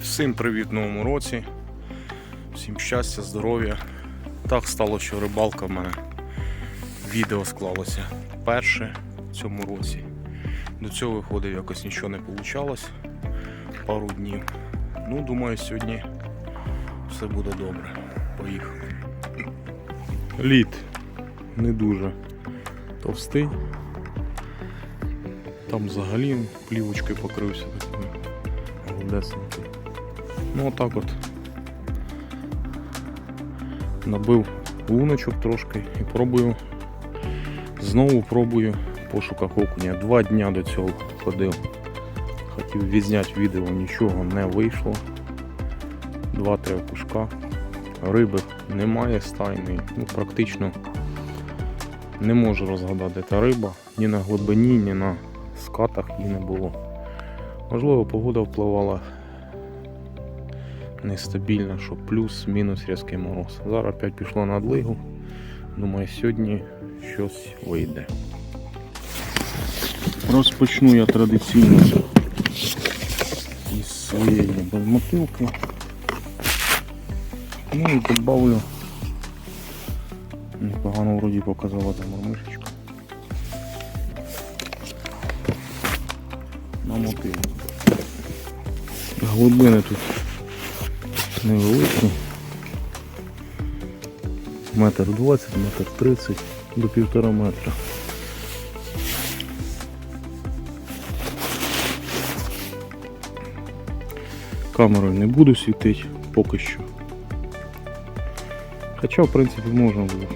Всім привіт новому році. Всім щастя, здоров'я. Так стало, що рибалка в мене відео склалося перше в цьому році. До цього виходив якось нічого не вийшло. Пару днів. Ну, думаю, сьогодні все буде добре. Поїхали. Лід не дуже товстий. Там взагалі плівочкою покрився такими голодесенький. Ну отак от. Набив луночок трошки і пробую. Знову пробую пошуках окуня. Два дня до цього ходив. Хотів відзняти відео, нічого не вийшло. Два-три окушка. Риби немає стайної. Ну, практично не можу розгадати та риба. Ні на глибині, ні на скатах її не було. Можливо, погода впливала нестабільно, що плюс-мінус різкий мороз. Зараз опять пішло на длигу. Думаю, сьогодні щось вийде. Розпочну я традиційно із своєї безмотилки. Ну і добавлю. Непогано вроді показала там мормишечка. На мотилку. Глибини тут невеликі. Метр двадцять, метр тридцять до півтора метра. Камерою не буду світити поки що. Хоча в принципі можна було.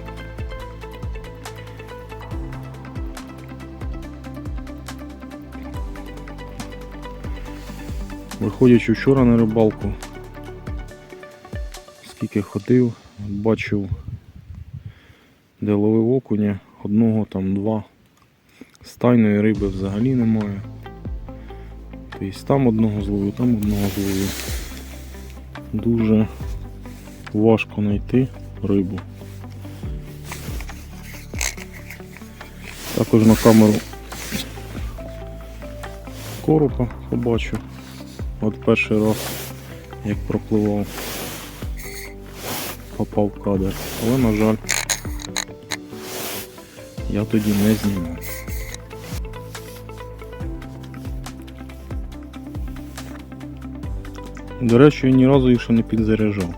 Виходячи вчора на рибалку, скільки ходив, бачив, де ловив окуня, одного там два. Стайної риби взагалі немає. Тобто там одного зловив, там одного зловив. Дуже важко знайти рибу. Також на камеру коропа побачив. От перший раз, як пропливав, попав в кадр. Але, на жаль, я тоді не знімав. До речі, я ні разу їх ще не підзаряджав.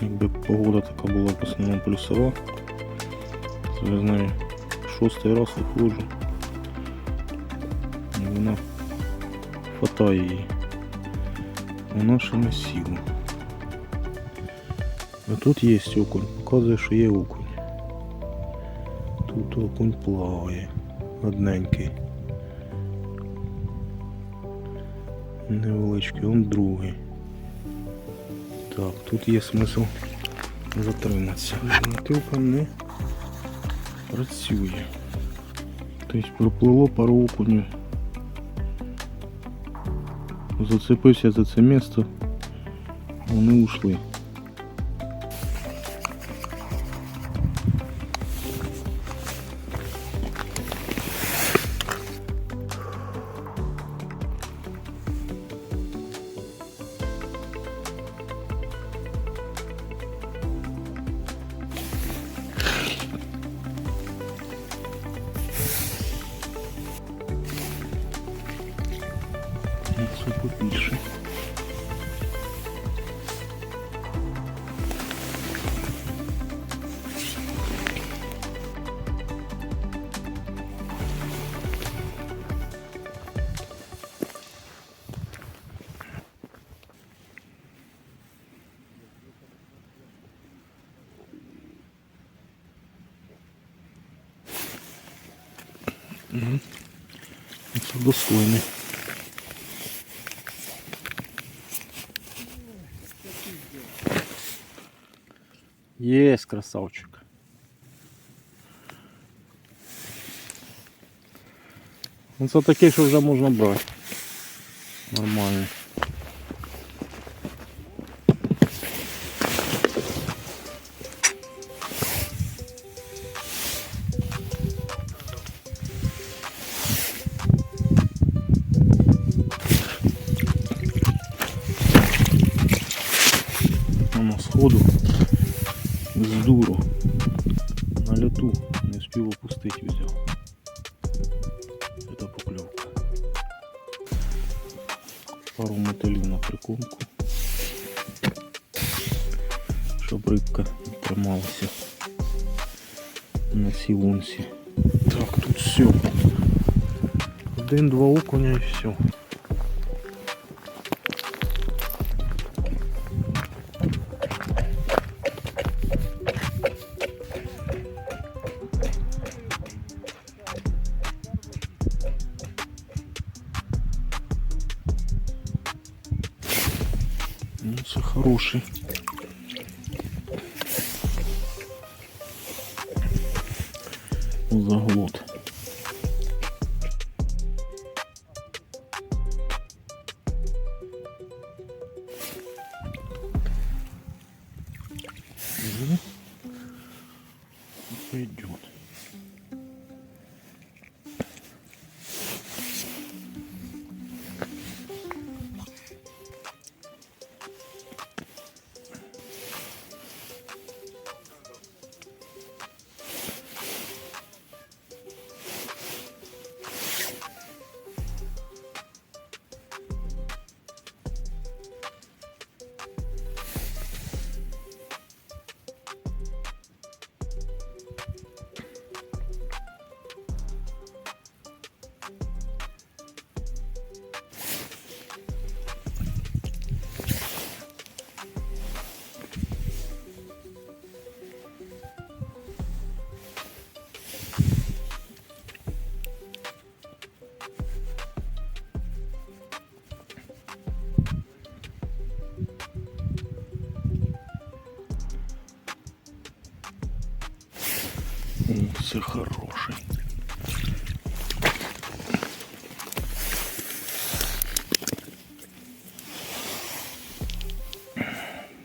Якби погода така була в основному плюсова, то я знаю, шостий раз виходжу. І вона хватає її. Вона ще не сіла. А тут є окунь, показує, що є окунь. Тут окунь плаває, одненький. Невеличкий, он другий. Так, тут є смисл затриматися. Мотилка не працює. Тобто проплило пару окунів. Зацепився за це місце, вони ушли. Угу. Це достойний. Есть, красавчик. Ну це такий, що вже можна брати. Нормально. Сходу з дуру. На льоту не встиг опустити взяв. Это поклевка. Пару мотилів на прикормку. Щоб рибка трималася на цій лунці. Так, тут все. Один-два окуня і все. Ну, це хороший. Заглот. Ну, пойдет. Це хороший.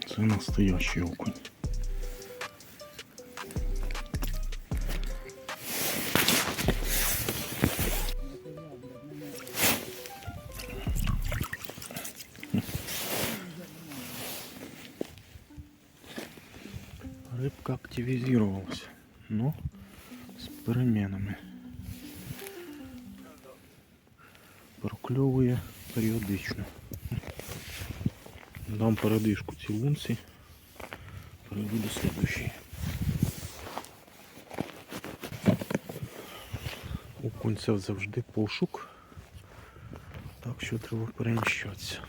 Це настоящий окунь. Рыбка активизировалась, но с переменами. Прокльовує періодично. Дам передишку цій лунці. Перейду до слідущої. Окунь це завжди пошук. Так що треба переміщатися.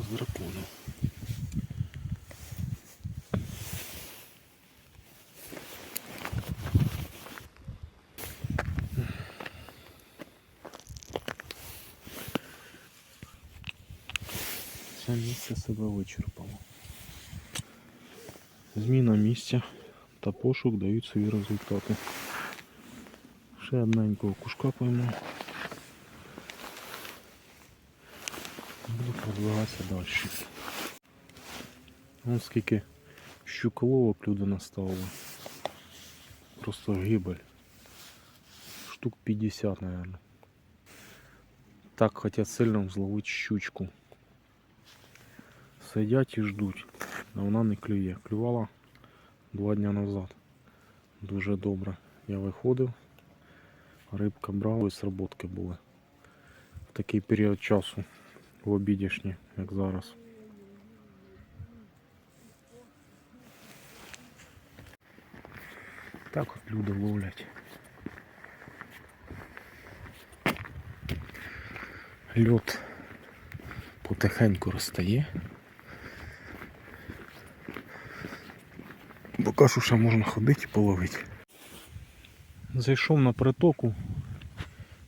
Образ дракона. Це місце себе вичерпало. Зміна місця та пошук дають свої результати. Ще одненького кушка пойму. Буду продвигатися далі. Вон скільки щуколовок люди наставили. Просто гибель. Штук 50, наверное. Так хотят сильно зловити щучку. Сидять і ждуть. А вона не клює. Клювала два дня назад. Дуже добре. Я виходив, рибка брала і сработки були. В такий період часу в обідішні, як зараз. Так от люди ловлять. Льот потихеньку розтає. Поки що ще можна ходити і половити. Зайшов на притоку.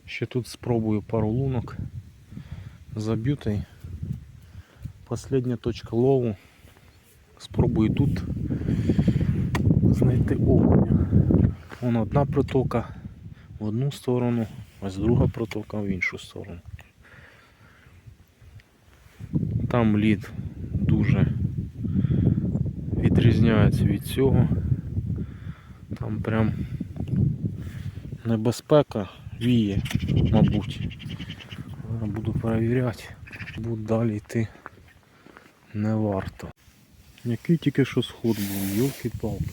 Ще тут спробую пару лунок. Заб'ю та й Последня точка лову. Спробую тут знайти окуня. Вон одна притока, в одну сторону, ось друга протока в іншу сторону. Там лід дуже відрізняється від цього. Там прям небезпека віє, мабуть. Зараз буду перевіряти. Буду далі йти не варто. Який тільки що сход був, йолки-палки.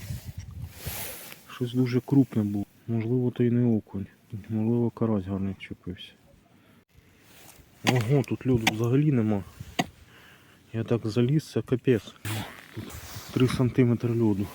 Щось дуже крупне було. Можливо, то й не окунь. Можливо, карась гарний вчепився. Ого, тут льоду взагалі нема. Я так заліз, це капець. Тут 3 см льоду.